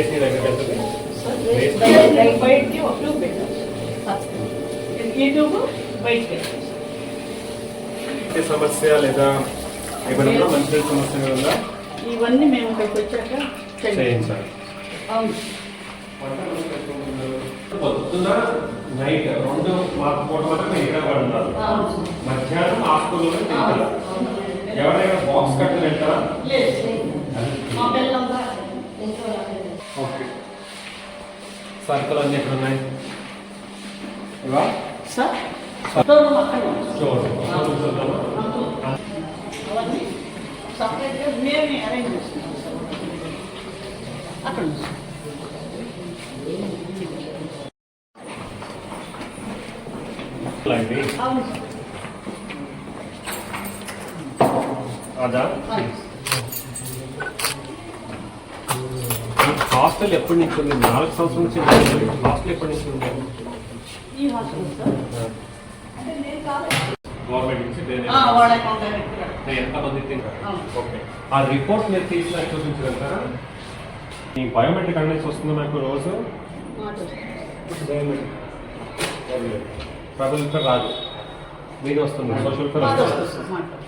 Race నీ దగ్గర వెళ్తుంది. బయటికి ఒక బయటికి సమస్య లేదా? ఏమైనా మంచి సమస్య ఉందా? ఇవన్నీ మేము ఇక్కడికి వచ్చాక చేయండి. చేయించాలి. అవును. పొద్దున నైట్ రెండు మాకు పూట ఇక్కడ పడుతున్నారు. మధ్యాహ్నం తింటారు. ఎవరైనా బాక్స్ కట్టుకుని వెళ్తారా లేదు మా పిల్లలంతా ఓకే సర్కిల్ అన్ని ఎక్కడ ఉన్నాయి ఇవా సార్ దూరం అక్కడ ఉంది. హాస్టల్ ఎప్పటి నుంచి ఉంది? నాలుగు సంవత్సరాల నుంచి. హాస్టల్ ఎప్పటి నుంచి ఉంది? ఈ హాస్పిటల్ సార్? అంటే నేను కాలేదు గవర్నమెంట్ నుంచి తింటారు. ఓకే. ఆ రిపోర్ట్ మీరు తీసిన చూపించగలుగుతారా? ఈ బయోమెట్రిక్ అనేది వస్తుంది నాకు రోజు. ఫర్ రాదు. మీది వస్తుంది. సోషల్ ఫర్ వస్తుంది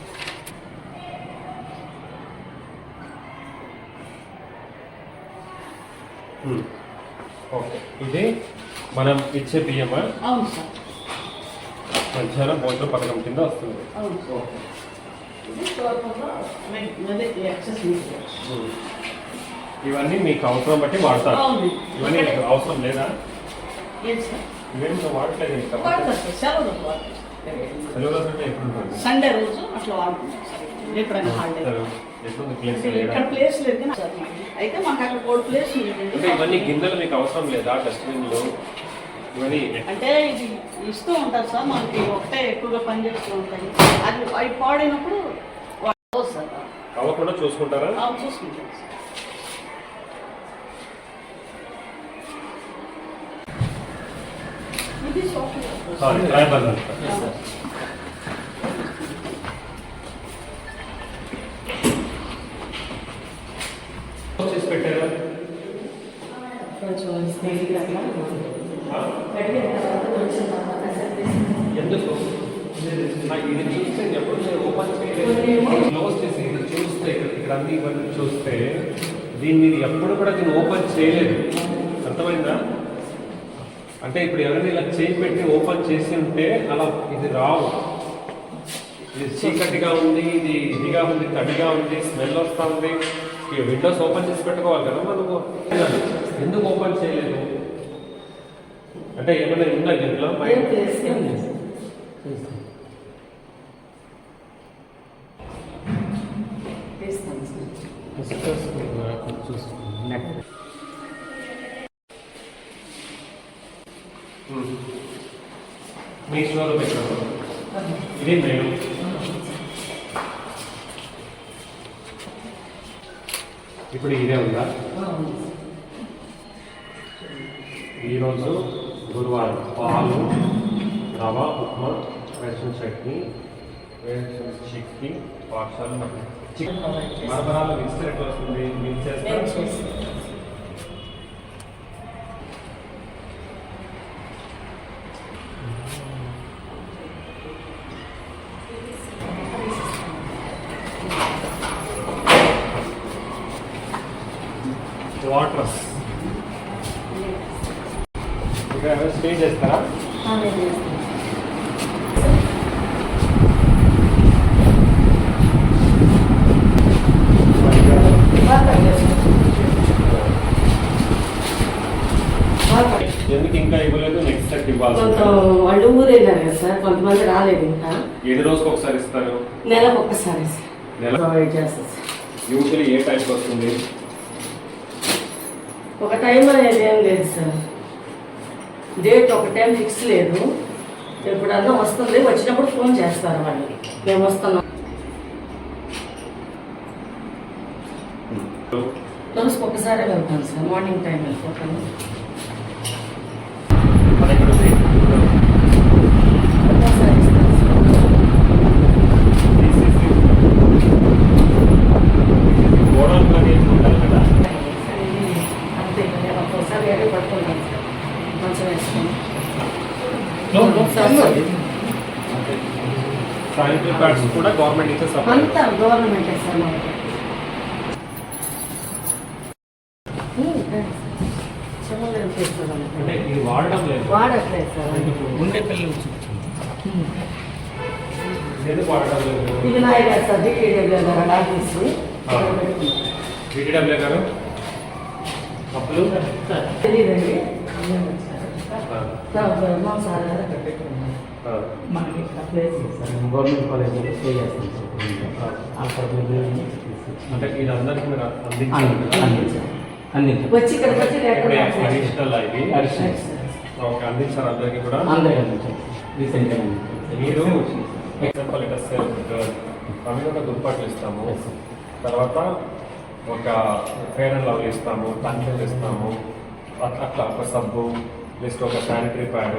Hmm. ఓకే ఇది మనం ఇచ్చే బియ్యమా? అవును సార్. మధ్యాహ్నం భోజన పథకం కింద వస్తుంది. అవును సార్. Hmm. ఇవన్నీ మీకు అవసరం బట్టి వాడతారు. ఇవన్నీ మీకు అవసరం లేదా? ఇవేం వాడట్లేదు సెలవు రోజు సండే రోజు అట్లా వాడుకుంటాం హాలిడే ప్లేస్ అంటే లేదా. ఇక్కడ ప్లేస్ లేదు. అయితే మాకు అక్కడ కోడి ప్లేస్ అంటే ఇవన్నీ ఉంది గిన్నెలు మీకు అవసరం లేదా డస్ట్బిన్లు ఇవన్నీ అంటే ఇది ఇస్తూ ఉంటారు సార్ మనకి ఒకటే ఎక్కువగా పనిచేస్తూ ఉంటాయి. అది అవి పాడైనప్పుడు అవ్వకుండా చూసుకుంటారా? అవి చూసుకుంటాం సార్. ఇది సారీ కొంచెం అట్లా తర్వాత కొంచెం ఎందుకు? ఇది చూస్తే ఎప్పుడు ఓపెన్ క్లోజ్ చేసి ఇది చూస్తే ఇక్కడ అన్ని ఇవన్నీ చూస్తే దీన్ని ఎప్పుడు కూడా దీన్ని ఓపెన్ చేయలేదు. అర్థమైందా? అంటే ఇప్పుడు ఎవరైనా ఇలా చేయి పెట్టి ఓపెన్ చేసి ఉంటే అలా ఇది రావు. ఇది చీకటిగా ఉంది ఇది ఇదిగా ఉంది తడిగా ఉంది స్మెల్ వస్తూ ఉంది. ఈ విండోస్ ఓపెన్ చేసి పెట్టుకోవాలి కదా మనము. ఎందుకు ఓపెన్ చేయలేదు? అంటే ఏమైనా ఉందా దీంట్లో? మీ స్టోర్ పెట్టాము ఇది నేను ఇప్పుడు ఇదే ఉందా? ఈరోజు గురువారం పాలు రవ ఉప్మా రేషన్ చట్నీ రేషన్ చిక్కి పాఠశాల చికెన్ మరమరాలు మిక్సర్ ఎట్లా వస్తుంది? మిక్స్ నేను చేస్తా చేస్తాను. వాటర్ స్టే చేస్తారా? ఎందుకు ఇంకా ఇవ్వలేదు? నెక్స్ట్ సెట్ ఇవ్వాలి. వాళ్ళు ఊరేగారు కదా సార్ కొంతమంది రాలేదు ఇంకా. ఎన్ని రోజుకి ఒకసారి ఇస్తారు? నెలకు ఒక్కసారి నెల ప్రొవైడ్ చేస్తాం సార్. యూజువల్లీ ఏ టైంకి వస్తుంది? ఒక టైం అనేది ఏం లేదు సార్. డేట్ ఒక టైం ఫిక్స్ లేదు. ఎప్పుడన్నా వస్తుంది వచ్చినప్పుడు ఫోన్ చేస్తారు వాళ్ళకి మేము వస్తున్నాం. రోజుకి ఒకసారి వెళ్తాను సార్ మార్నింగ్ టైం వెళ్ళిపోతాను మన ఇక్కడ ఉంది. ఒక్కోసారి ఇస్తాను సార్. తీసేసి గోడౌన్ కానీ ఉండాలి కదా అంతే శానిటరీ ప్యాడ్స్ కూడా గవర్నమెంట్ ఇచ్చే సప్లై అంతా గవర్నమెంట్ అంటే ఇది వాడడం లేదు. వాడట్లేదు సార్. ఉండే పిల్లలు ఎందుకు వాడడం లేదు? ఇది నాయ గారు సార్ డికేడబ్ల్యూ గారు ఆఫీస్ గారు? అప్పులు? తెలియదండి మా సార్ ఆ. మనకి ఇక్కడ సార్ గవర్నమెంట్ కాలేజ్లో స్టే చేస్తాం సార్ అక్కడ అంటే ఇది అందరికీ మీరు అందించాలి? అన్ని వచ్చి ఇక్కడికి వచ్చి అడిషనల్. ఓకే అందించారు అందరికీ కూడా? అందరికీ అందించాం రీసెంట్గా మీరు ఎగ్జాంపుల్ ఇక సెల్ఫ్ గర్ల్ అవి ఒక దుప్పట్లు ఇస్తాము. తర్వాత ఒక ఫేర్ అండ్ లవ్లీ ఇస్తాము టంచెస్ ఇస్తాము అట్లా అట్లా ఒక సబ్బు నెక్స్ట్ ఒక శానిటరీ ప్యాడ్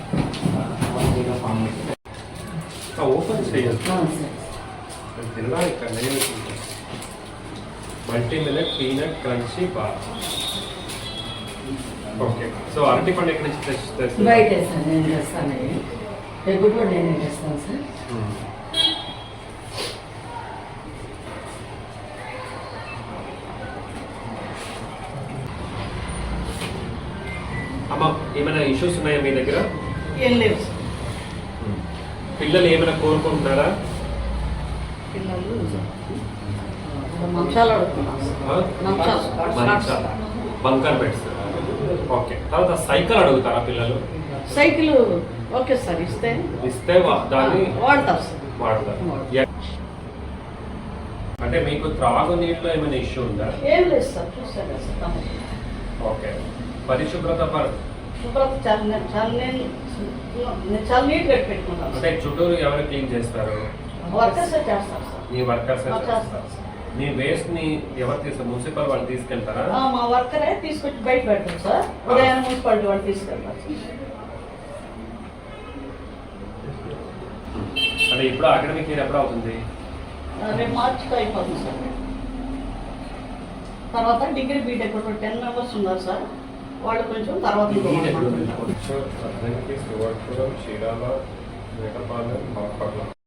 తినడానికి ఇక్కడ multi millet peanut crunchy bar okay so అరటి పండు ఎక్కడి నుంచి తెచ్చి తెచ్చి బయటే సార్ నేను చేస్తాను ఎప్పుడు కూడా నేనే చేస్తాను సార్ అమ్మ ఏమైనా ఇష్యూస్ ఉన్నాయా మీ దగ్గర ఏం లేవు సార్ పిల్లలు ఏమైనా కోరుకుంటున్నారా? పిల్లలు మంచాలు. Bunker beds okay. తర్వాత సైకిల్ అడుగుతారా పిల్లలు? సైకిల్ ఓకే సార్ ఇస్తే? ఇస్తే దాన్ని వాడతారు వాడతారు. అంటే మీకు త్రాగునీటిలో ఏమైనా ఇష్యూ ఉందా? ఏం లేదు సార్. ఓకే. పరిశుభ్రత చాలా నేను చాలా నీట్గా పెట్టుకుంటాను అంటే చుట్టూరు ఎవరు క్లీన్ చేస్తారు? వర్కర్స్ చేస్తారు సార్. మీ వర్కర్స్ చేస్తారు. మీ వేస్ట్ని ఎవరు తీసుకు మున్సిపల్ వాళ్ళు తీసుకెళ్తారా? ఆ, మా వర్కరే తీసుకొచ్చి బయట పెడతాం సార్. ఉదయం మున్సిపాలిటీ వాళ్ళు తీసుకెళ్తారు. అంటే ఇప్పుడు అకాడమిక్ ఇయర్ ఎప్పుడు అవుతుంది? రేపు మార్చికి అయిపోతుంది సార్. తర్వాత డిగ్రీ బీటెక్ ఒక టెన్ మెంబర్స్ ఉన్నారు సార్. వాళ్ళు కొంచెం తర్వాత ఇంకో one month ఉంటారు.